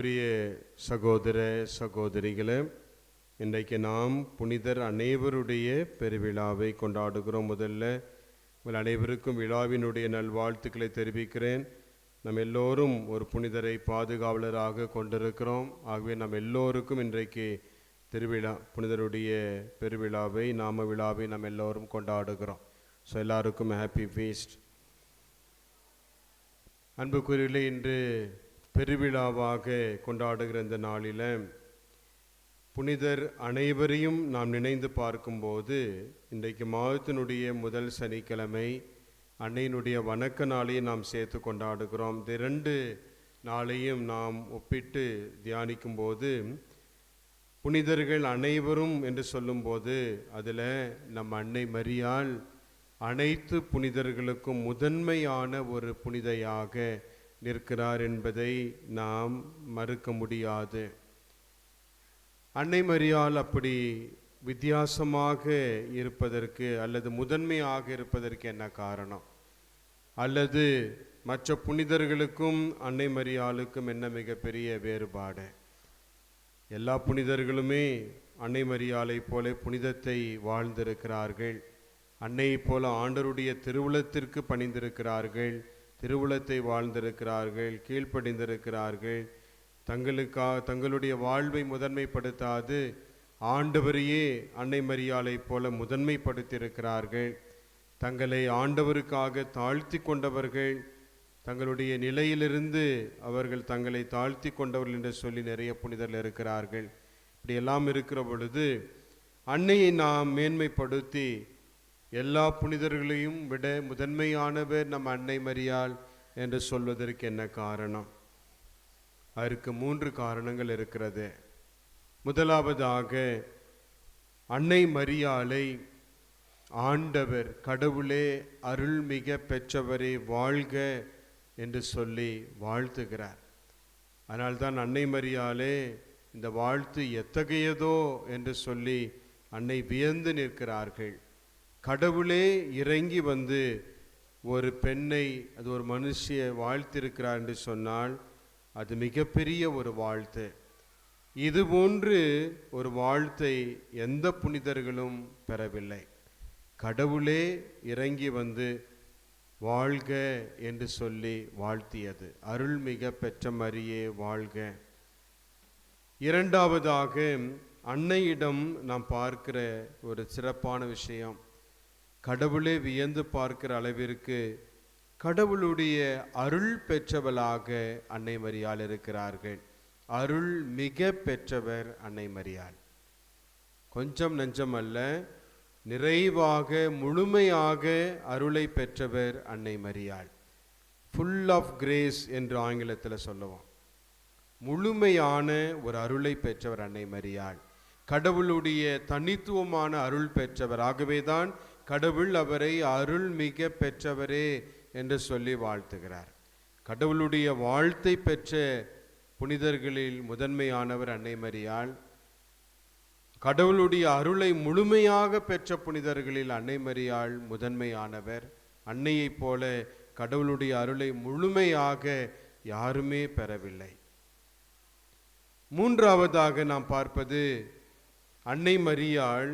பிரிய சகோதர சகோதரிகளே இன்றைக்கு நாம் புனிதர் அனைவருடைய பெருவிழாவை கொண்டாடுகிறோம். முதல்ல உங்கள் அனைவருக்கும் விழாவினுடைய நல்வாழ்த்துக்களை தெரிவிக்கிறேன். நம் எல்லோரும் ஒரு புனிதரை பாதுகாவலராக கொண்டிருக்கிறோம். ஆகவே நம் எல்லோருக்கும் இன்றைக்கு திருவிழா புனிதருடைய பெருவிழாவை நாம விழாவை நாம் எல்லோரும் கொண்டாடுகிறோம். ஸோ எல்லாருக்கும் ஹாப்பி ஃபீஸ்ட் அன்புக்குரியர்களே இன்று பெருவிழாவாக கொண்டாடுகிற இந்த நாளில் புனிதர் அனைவரையும் நாம் நினைந்து பார்க்கும்போது இன்றைக்கு மாதத்தினுடைய முதல் சனிக்கிழமை அன்னையினுடைய வணக்க நாளையும் நாம் சேர்த்து கொண்டாடுகிறோம். இந்த ரெண்டு நாளையும் நாம் ஒப்பிட்டு தியானிக்கும்போது புனிதர்கள் அனைவரும் என்று சொல்லும்போது அதில் நம் அன்னை மரியால் அனைத்து புனிதர்களுக்கும் முதன்மையான ஒரு புனிதையாக நிற்கிறார் என்பதை நாம் மறுக்க முடியாது. அன்னை மரியால் அப்படி வித்தியாசமாக இருப்பதற்கு அல்லது முதன்மையாக இருப்பதற்கு என்ன காரணம்? அல்லது மற்ற புனிதர்களுக்கும் அன்னை மரியாளுக்கும் என்ன மிகப்பெரிய வேறுபாடு? எல்லா புனிதர்களுமே அன்னை மரியாளைப் போல புனிதத்தை வாழ்ந்திருக்கிறார்கள். அன்னையைப் போல ஆண்டருடைய திருவுளத்திற்கு பணிந்திருக்கிறார்கள். திருவுளத்தை வாழ்ந்திருக்கிறார்கள் கீழ்ப்படிந்திருக்கிறார்கள். தங்களுக்காக தங்களுடைய வாழ்வை முதன்மைப்படுத்தாது ஆண்டவரையே அன்னை மரியாலைப் போல முதன்மைப்படுத்தியிருக்கிறார்கள். தங்களை ஆண்டவருக்காக தாழ்த்தி கொண்டவர்கள் தங்களுடைய நிலையிலிருந்து அவர்கள் தங்களை தாழ்த்தி கொண்டவர்கள் என்று சொல்லி நிறைய புனிதர்கள் இருக்கிறார்கள். இப்படியெல்லாம் இருக்கிற பொழுது அன்னையை நாம் மேன்மைப்படுத்தி எல்லா புனிதர்களையும் விட முதன்மையானவர் நம் அன்னை மரியாள் என்று சொல்வதற்கு என்ன காரணம்? அதற்கு மூன்று காரணங்கள் இருக்கிறது. முதலாவதாக அன்னை மரியாளை ஆண்டவர் கடவுளே அருள்மிக பெற்றவரே வாழ்க என்று சொல்லி வாழ்த்துகிறார். அதனால்தான் அன்னை மரியாளே இந்த வாழ்த்து எத்தகையதோ என்று சொல்லி அன்னை வியந்து நிற்கிறார்கள். கடவுளே இறங்கி வந்து ஒரு பெண்ணை அது ஒரு மனுஷியை வாழ்த்திருக்கிறார் என்று சொன்னால் அது மிகப்பெரிய ஒரு வாழ்த்து. இது போன்று ஒரு வாழ்த்தை எந்த புனிதர்களும் பெறவில்லை. கடவுளே இறங்கி வந்து வாழ்க என்று சொல்லி வாழ்த்தியது. அருள்மிக பெற்ற மரியே வாழ்க. இரண்டாவதாக அன்னையிடம் நாம் பார்க்கிற ஒரு சிறப்பான விஷயம். கடவுளே வியந்து பார்க்கிற அளவிற்கு கடவுளுடைய அருள் பெற்றவளாக அன்னை மரியாள் இருக்கிறார்கள். அருள் மிக பெற்றவர் அன்னை மரியாள். கொஞ்சம் நஞ்சம் அல்ல நிறைவாக முழுமையாக அருளை பெற்றவர் அன்னை மரியாள். ஃபுல் ஆஃப் கிரேஸ் என்று ஆங்கிலத்தில் சொல்லுவோம். முழுமையான ஒரு அருளை பெற்றவர் அன்னை மரியாள். கடவுளுடைய தனித்துவமான அருள் பெற்றவர் ஆகவேதான் கடவுள் அவரை அருள் மிக பெற்றவரே என்று சொல்லி வாழ்த்துகிறார். கடவுளுடைய வாழ்த்தை பெற்ற புனிதர்களில் முதன்மையானவர் அன்னை மரியாள். கடவுளுடைய அருளை முழுமையாக பெற்ற புனிதர்களில் அன்னை மரியாள் முதன்மையானவர். அன்னையைப் போல கடவுளுடைய அருளை முழுமையாக யாருமே பெறவில்லை. மூன்றாவதாக நாம் பார்ப்பது அன்னை மரியாள்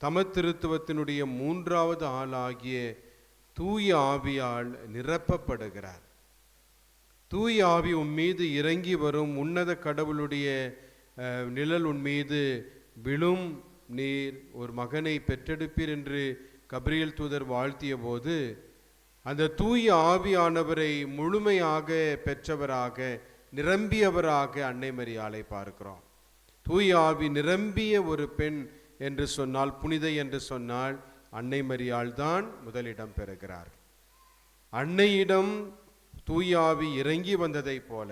தமத்திருத்துவத்தினுடைய மூன்றாவது ஆளாகிய தூய ஆவியால் நிரப்பப்படுகிறார். தூய ஆவி உன் மீது இறங்கி வரும் உன்னத கடவுளுடைய நிழல் உன் மீது விழும் நீர் ஒரு மகனை பெற்றெடுப்பீர் என்று கபிரியல் தூதர் வாழ்த்திய போது அந்த தூய ஆவியானவரை முழுமையாக பெற்றவராக நிரம்பியவராக அன்னை மரியாளை பார்க்கிறோம். தூய ஆவி நிரம்பிய ஒரு பெண் என்று சொன்னால் புனிதை என்று சொன்னால் அன்னை மரியாள் தான் முதலிடம் பெறுகிறார். அன்னையிடம் தூயாவி இறங்கி வந்ததைப் போல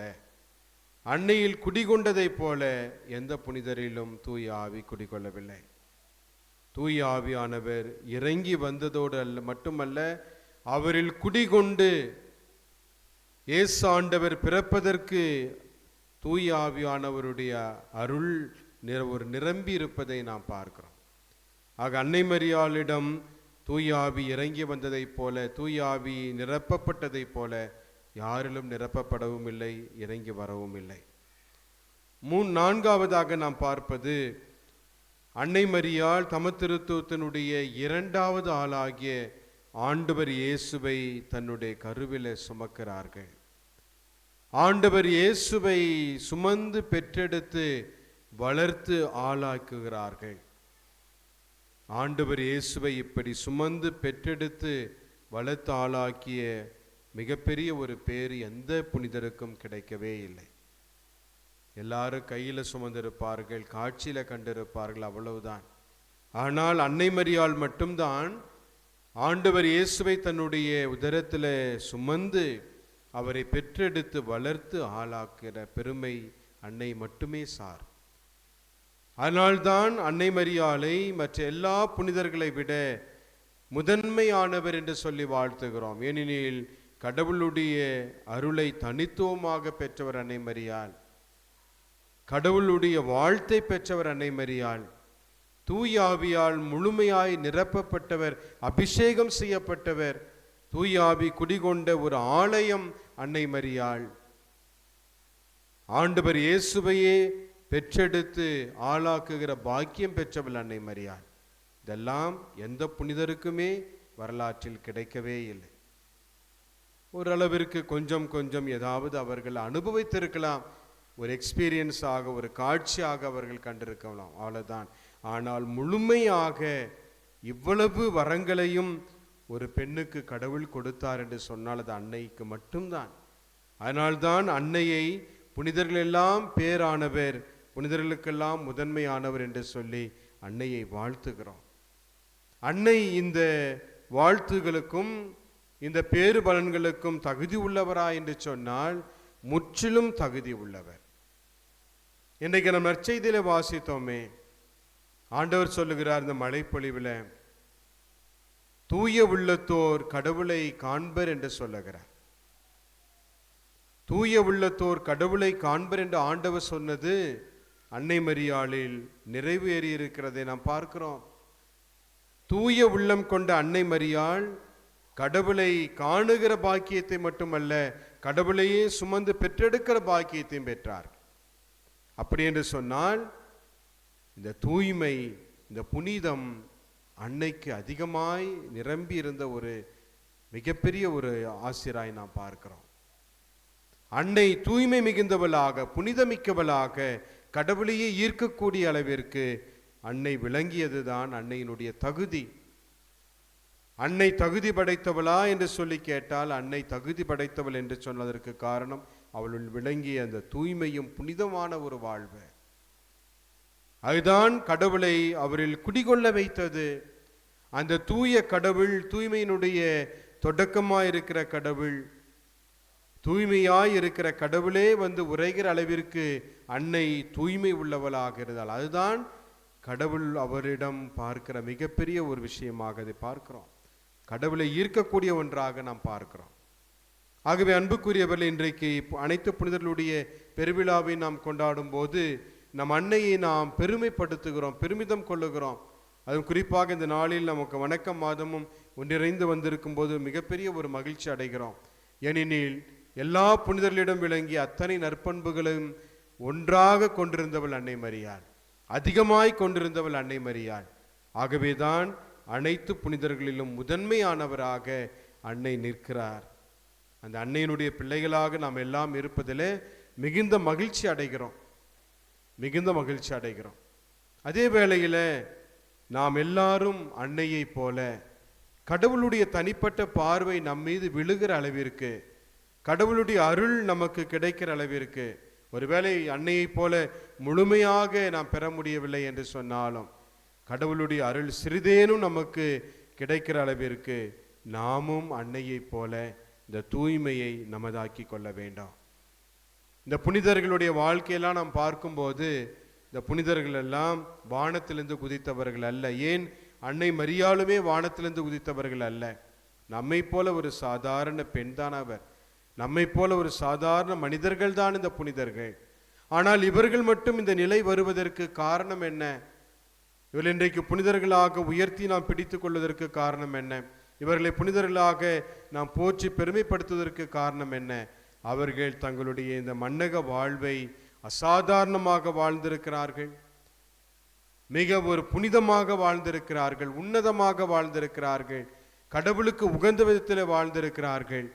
அன்னையில் குடிகொண்டதைப் போல எந்த புனிதரிலும் தூயாவி குடிகொள்ளவில்லை. தூயாவியானவர் இறங்கி வந்ததோடு அல்ல மட்டுமல்ல அவரில் குடிகொண்டு இயேசு ஆண்டவர் பிறப்பதற்கு தூயாவியானவருடைய அருள் நிற ஒரு நிரம்பி இருப்பதை நாம் பார்க்கிறோம். ஆக அன்னை மரியாளிடம் தூயாவி இறங்கி வந்ததைப் போல தூயாவி நிரப்பப்பட்டதைப் போல யாரிலும் நிரப்பப்படவும் இல்லை இறங்கி வரவும் இல்லை. மூன் நான்காவதாக நாம் பார்ப்பது அன்னை மரியால் தமத்திருத்துவத்தினுடைய இரண்டாவது ஆளாகிய ஆண்டவர் இயேசுவை தன்னுடைய கருவில சுமக்கிறார்கள். ஆண்டவர் இயேசுவை சுமந்து பெற்றெடுத்து வளர்த்து ஆளாக்குகிறார்கள். ஆண்டவர் இயேசுவை இப்படி சுமந்து பெற்றெடுத்து வளர்த்து ஆளாக்கிய மிகப்பெரிய ஒரு பேர் எந்த புனிதருக்கும் கிடைக்கவே இல்லை. எல்லாரும் கையில சுமந்திருப்பார்கள் காட்சியில கண்டிருப்பார்கள் அவ்வளவுதான். ஆனால் அன்னை மரியாள் மட்டும்தான் ஆண்டவர் இயேசுவை தன்னுடைய உதரத்தில் சுமந்து அவரை பெற்றெடுத்து வளர்த்து ஆளாக்கிற பெருமை அன்னை மட்டுமே சார். அதனால்தான் அன்னை மரியாளை மற்ற எல்லா புனிதர்களை விட முதன்மையானவர் என்று சொல்லி வாழ்த்துகிறோம். ஏனெனில் கடவுளுடைய அருளை தனித்துவமாக பெற்றவர் அன்னை மரியாள் கடவுளுடைய வாழ்த்தை பெற்றவர் அன்னை மரியாள் தூயாவியால் முழுமையாய் நிரப்பப்பட்டவர் அபிஷேகம் செய்யப்பட்டவர் தூயாவி குடிகொண்ட ஒரு ஆலயம் அன்னை மரியாள் ஆண்டவர் இயேசுவையே பெற்றெடுத்து ஆளாக்குகிற பாக்கியம் பெற்றவள் அன்னை மரியாள் இதெல்லாம் எந்த புனிதருக்குமே வரலாற்றில் கிடைக்கவே இல்லை. ஓரளவிற்கு கொஞ்சம் கொஞ்சம் ஏதாவது அவர்கள் அனுபவித்திருக்கலாம். ஒரு எக்ஸ்பீரியன்ஸ் ஆக ஒரு காட்சியாக அவர்கள் கண்டிருக்கலாம். அவ்வளோதான் ஆனால் முழுமையாக இவ்வளவு வரங்களையும் ஒரு பெண்ணுக்கு கடவுள் கொடுத்தார் என்று சொன்னால் அது அன்னைக்கு மட்டும்தான். அதனால்தான் அன்னையை புனிதர்கள் எல்லாம் பேரானவர் புனிதர்களுக்கெல்லாம் முதன்மையானவர் என்று சொல்லி அன்னையை வாழ்த்துகிறோம். அன்னை இந்த வாழ்த்துகளுக்கும் இந்த பேறு பலன்களுக்கும் தகுதி உள்ளவரா என்று சொன்னால் முற்றிலும் தகுதி உள்ளவர். இன்றைக்கு நம்ம நற்செய்தியில் வாசித்தோமே ஆண்டவர் சொல்லுகிறார் இந்த மழைப்பொழிவில் தூய உள்ளத்தோர் கடவுளை காண்பர் என்று சொல்லுகிறார். தூய உள்ளத்தோர் கடவுளை காண்பர் என்று ஆண்டவர் சொன்னது அன்னை மரியாளில் நிறைவேறி இருக்கிறதை நாம் பார்க்கிறோம். தூய உள்ளம் கொண்ட அன்னை மரியாள் கடவுளை காணுகிற பாக்கியத்தை மட்டுமல்ல கடவுளையே சுமந்து பெற்றெடுக்கிற பாக்கியத்தையும் பெற்றார். அப்படி என்று சொன்னால் இந்த தூய்மை இந்த புனிதம் அன்னைக்கு அதிகமாய் நிரம்பி இருந்த ஒரு மிகப்பெரிய ஒரு ஆசிராய் நாம் பார்க்கிறோம். அன்னை தூய்மை மிகுந்தவளாக புனிதமிக்கவளாக கடவுளையே ஈர்க்கக்கூடிய அளவிற்கு அன்னை விளங்கியதுதான் அன்னையினுடைய தகுதி. அன்னை தகுதி படைத்தவளா என்று சொல்லி கேட்டால் அன்னை தகுதி படைத்தவள் என்று சொன்னதற்கு காரணம் அவளுள் விளங்கிய அந்த தூய்மையும் புனிதமான ஒரு வாழ்வு. அதுதான் கடவுளை அவரில் குடிகொள்ள வைத்தது. அந்த தூய கடவுள் தூய்மையினுடைய தொடக்கமாய் இருக்கிற கடவுள் தூய்மையாய் இருக்கிற கடவுளே வந்து உரைகிற அளவிற்கு அன்னை தூய்மை உள்ளவளாக இருந்தால் அதுதான் கடவுள் அவரிடம் பார்க்கிற மிகப்பெரிய ஒரு விஷயமாக அதை பார்க்கிறோம். கடவுளை ஈர்க்கக்கூடிய ஒன்றாக நாம் பார்க்கிறோம். ஆகவே அன்புக்குரியவர்கள் இன்றைக்கு இப்போ அனைத்து புனிதர்களுடைய பெருவிழாவை நாம் கொண்டாடும் போது நம் அன்னையை நாம் பெருமைப்படுத்துகிறோம் பெருமிதம் கொள்ளுகிறோம். அதுவும் குறிப்பாக இந்த நாளில் நமக்கு வணக்கம் மாதமும் ஒன்றிணைந்து வந்திருக்கும் போது மிகப்பெரிய ஒரு மகிழ்ச்சி அடைகிறோம். ஏனெனில் எல்லா புனிதர்களிடம் விளங்கிய அத்தனை நற்பண்புகளையும் ஒன்றாக கொண்டிருந்தவள் அன்னை மரியாள். அதிகமாய் கொண்டிருந்தவள் அன்னை மரியாள். ஆகவேதான் அனைத்து புனிதர்களிலும் முதன்மையானவராக அன்னை நிற்கிறார். அந்த அன்னையினுடைய பிள்ளைகளாக நாம் எல்லாம் இருப்பதிலே மிகுந்த மகிழ்ச்சி அடைகிறோம். மிகுந்த மகிழ்ச்சி அடைகிறோம். அதே வேளையில் நாம் எல்லாரும் அன்னையைப் போல கடவுளுடைய தனிப்பட்ட பார்வை நம்மீது விழுகிற அளவிற்கு கடவுளுடைய அருள் நமக்கு கிடைக்கிற அளவிற்கு ஒருவேளை அன்னையைப் போல முழுமையாக நாம் பெற முடியவில்லை என்று சொன்னாலும் கடவுளுடைய அருள் சிறிதேனும் நமக்கு கிடைக்கிற அளவிற்கு நாமும் அன்னையைப் போல இந்த தூய்மையை நமதாக்கி கொள்ள வேண்டாம். இந்த புனிதர்களுடைய வாழ்க்கையெல்லாம் நாம் பார்க்கும்போது இந்த புனிதர்கள் எல்லாம் வானத்திலிருந்து குதித்தவர்கள் அல்ல. ஏன்? அன்னை மரியாளுமே வானத்திலிருந்து குதித்தவர்கள் அல்ல. நம்மை போல ஒரு சாதாரண பெண் தான் அவர். நம்மை போல ஒரு சாதாரண மனிதர்கள் தான் இந்த புனிதர்கள். ஆனால் இவர்கள் மட்டும் இந்த நிலை வருவதற்கு காரணம் என்ன? இவர்கள் இன்றைக்கு புனிதர்களாக உயர்த்தி நாம் பிடித்து கொள்வதற்கு காரணம் என்ன? இவர்களை புனிதர்களாக நாம் போற்றி பெருமைப்படுத்துவதற்கு காரணம் என்ன? அவர்கள் தங்களுடைய இந்த மன்னக வாழ்வை அசாதாரணமாக வாழ்ந்திருக்கிறார்கள். மிக ஒரு புனிதமாக வாழ்ந்திருக்கிறார்கள். உன்னதமாக வாழ்ந்திருக்கிறார்கள். கடவுளுக்கு உகந்த விதத்தில் வாழ்ந்திருக்கிறார்கள்.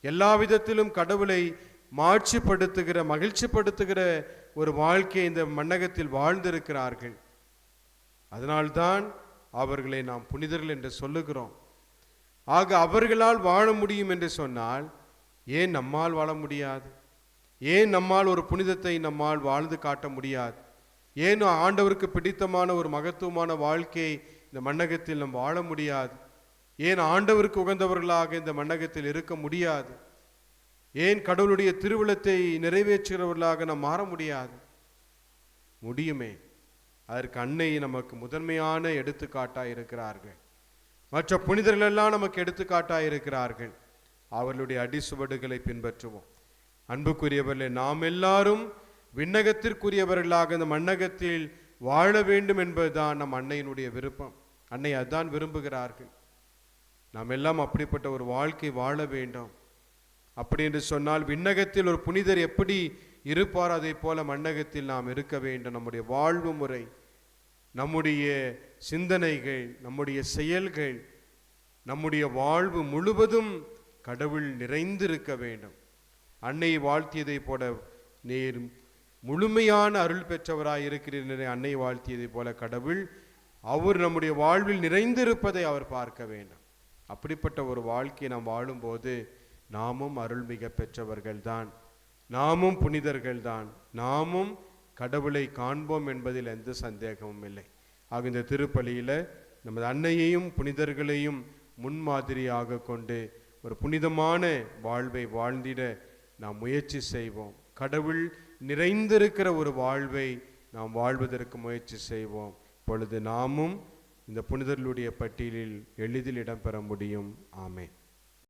எல்லா விதத்திலும் கடவுளை மாட்சிப்படுத்துகிற மகிழ்ச்சிப்படுத்துகிற ஒரு வாழ்க்கையை இந்த மண்ணகத்தில் வாழ்ந்திருக்கிறார்கள். அதனால்தான் அவர்களை நாம் புனிதர்கள் என்று சொல்லுகிறோம். ஆக அவர்களால் வாழ முடியும் என்று சொன்னால் ஏன் நம்மால் வாழ முடியாது? ஏன் நம்மால் ஒரு புனிதத்தை நம்மால் வாழ்ந்து காட்ட முடியாது? ஏன் ஆண்டவருக்கு பிடித்தமான ஒரு மகத்துவமான வாழ்க்கையை இந்த மண்ணகத்தில் நாம் வாழ முடியாது? ஏன் ஆண்டவருக்கு உகந்தவர்களாக இந்த மண்ணகத்தில் இருக்க முடியாது? ஏன் கடவுளுடைய திருவிழத்தை நிறைவேற்றுகிறவர்களாக நாம் மாற முடியாது? முடியுமே. அதற்கு அன்னை நமக்கு முதன்மையான எடுத்துக்காட்டாக இருக்கிறார்கள். மற்ற புனிதர்களெல்லாம் நமக்கு எடுத்துக்காட்டாக இருக்கிறார்கள். அவர்களுடைய அடிசுவடுகளை பின்பற்றுவோம். அன்புக்குரியவர்களே நாம் எல்லாரும் விண்ணகத்திற்குரியவர்களாக இந்த மண்ணகத்தில் வாழ வேண்டும் என்பதுதான் நம் அன்னையினுடைய விருப்பம். அன்னை அதுதான் விரும்புகிறார்கள். நாம் எல்லாம் அப்படிப்பட்ட ஒரு வாழ்க்கை வாழ வேண்டும். அப்படி என்று சொன்னால் விண்ணகத்தில் ஒரு புனிதர் எப்படி இருப்பார்? அதை போல மண்ணகத்தில் நாம் இருக்க வேண்டும். நம்முடைய வாழ்வு முறை நம்முடைய சிந்தனைகள் நம்முடைய செயல்கள் நம்முடைய வாழ்வு முழுவதும் கடவுள் நிறைந்திருக்க வேண்டும். அன்னை வாழ்த்தியதை போல நீர் முழுமையான அருள் பெற்றவராய் இருக்கிறீர் அன்னை வாழ்த்தியதை போல கடவுள் அவர் நம்முடைய வாழ்வில் நிறைந்திருப்பதை அவர் பார்க்க வேண்டும். அப்படிப்பட்ட ஒரு வாழ்க்கையை நாம் வாழும்போது நாமும் அருள்மிக பெற்றவர்கள்தான். நாமும் புனிதர்கள்தான். நாமும் கடவுளை காண்போம் என்பதில் எந்த சந்தேகமும் இல்லை. ஆக இந்த திருப்பலியில் நமது அன்னையையும் புனிதர்களையும் முன்மாதிரியாக கொண்டு ஒரு புனிதமான வாழ்வை வாழ்ந்திட நாம் முயற்சி செய்வோம். கடவுள் நிறைந்திருக்கிற ஒரு வாழ்வை நாம் வாழ்வதற்கு முயற்சி செய்வோம். பொழுது நாமும் இந்த புனிதர்களுடைய பட்டியலில் எளிதில் இடம்பெற முடியும். ஆமே